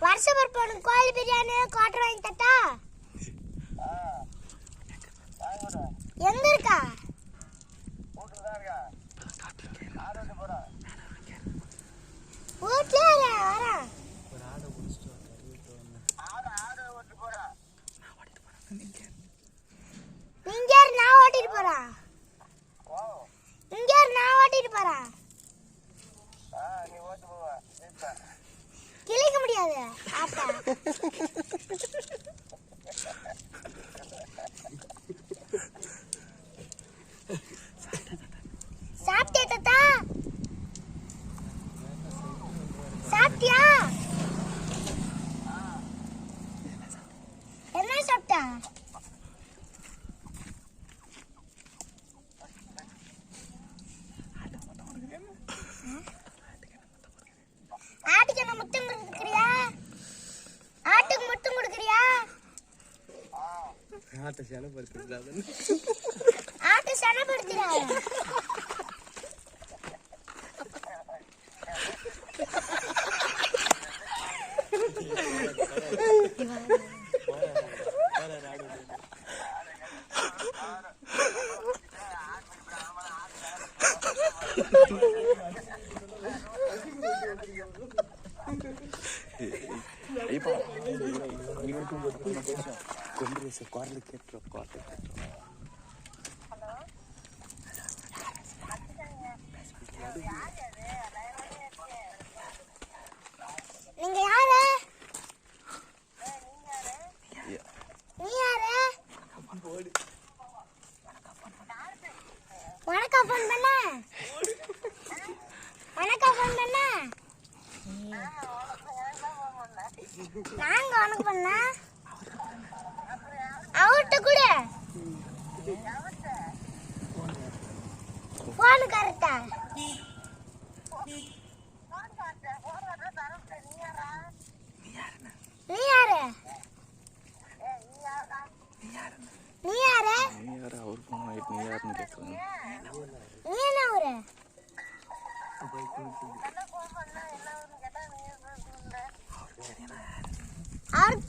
வருஷ உனக்கு கோழி பிரியாணி குவாட்டர் வாங்கி தட்டா? எங்க இருக்கா? வீட்லயே வரேன் இங்க நான் ஓட்டிட்டு போறேன் இங்க இரு, நான் ஓட்டிட்டு போறேன் சாப்பிட்டே முடியாது தாத்தா சாப்பிட்டியா என்ன சாப்பிட்டா ஆட்டை செலப்படுத்துறது ஆட்டை சனப்படுத்துறா இப்போ கொண்டு குரல் கேட்டுரும் குரல் கேட்டுரும் நீங்க யாரு நீ யாரு வணக்கம் ஃபோன் பண்ண வணக்கம் ஃபோன் பண்ண நாங்க உனக்கு பண்ண அவர்கிட்ட கூட. போன் கரெக்டா நீ யாரு? நீ யாரு? நீ யார் அவர் போன ஆகிட்டு நீ யாருன்னு கேட்குறாங்க நீ என்ன ஊரு அவருக்கு